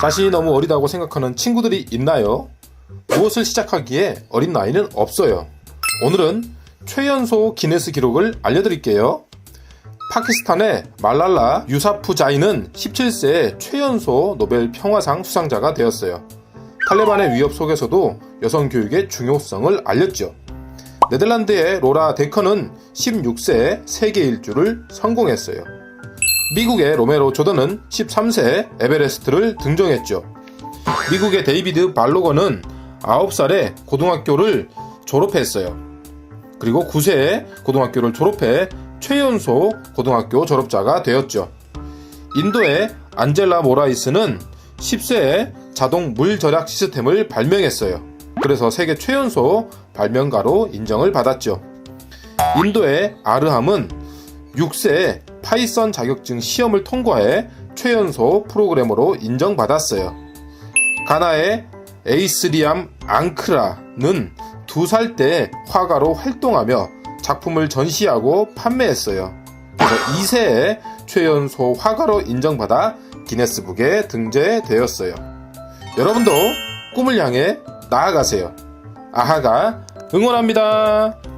자신이 너무 어리다고 생각하는 친구들이 있나요? 무엇을 시작하기에 어린 나이는 없어요. 오늘은 최연소 기네스 기록을 알려드릴게요. 파키스탄의 말랄라 유사푸자이는 17세에 최연소 노벨 평화상 수상자가 되었어요. 탈레반의 위협 속에서도 여성 교육의 중요성을 알렸죠. 네덜란드의 로라 데커는 16세에 세계 일주를 성공했어요. 미국의 로메로 조던은 13세에 에베레스트를 등정했죠. 미국의 데이비드 발로거는 9살에 고등학교를 졸업했어요. 그리고 9세에 고등학교를 졸업해 최연소 고등학교 졸업자가 되었죠. 인도의 안젤라 모라이스는 10세에 자동 물 절약 시스템을 발명했어요. 그래서 세계 최연소 발명가로 인정을 받았죠. 인도의 아르함은 6세에 파이썬 자격증 시험을 통과해 최연소 프로그래머로 인정받았어요. 가나의 에이스리암 앙크라는 2살 때 화가로 활동하며 작품을 전시하고 판매했어요. 그래서 2세에 최연소 화가로 인정받아 기네스북에 등재되었어요. 여러분도 꿈을 향해 나아가세요. 아하가 응원합니다.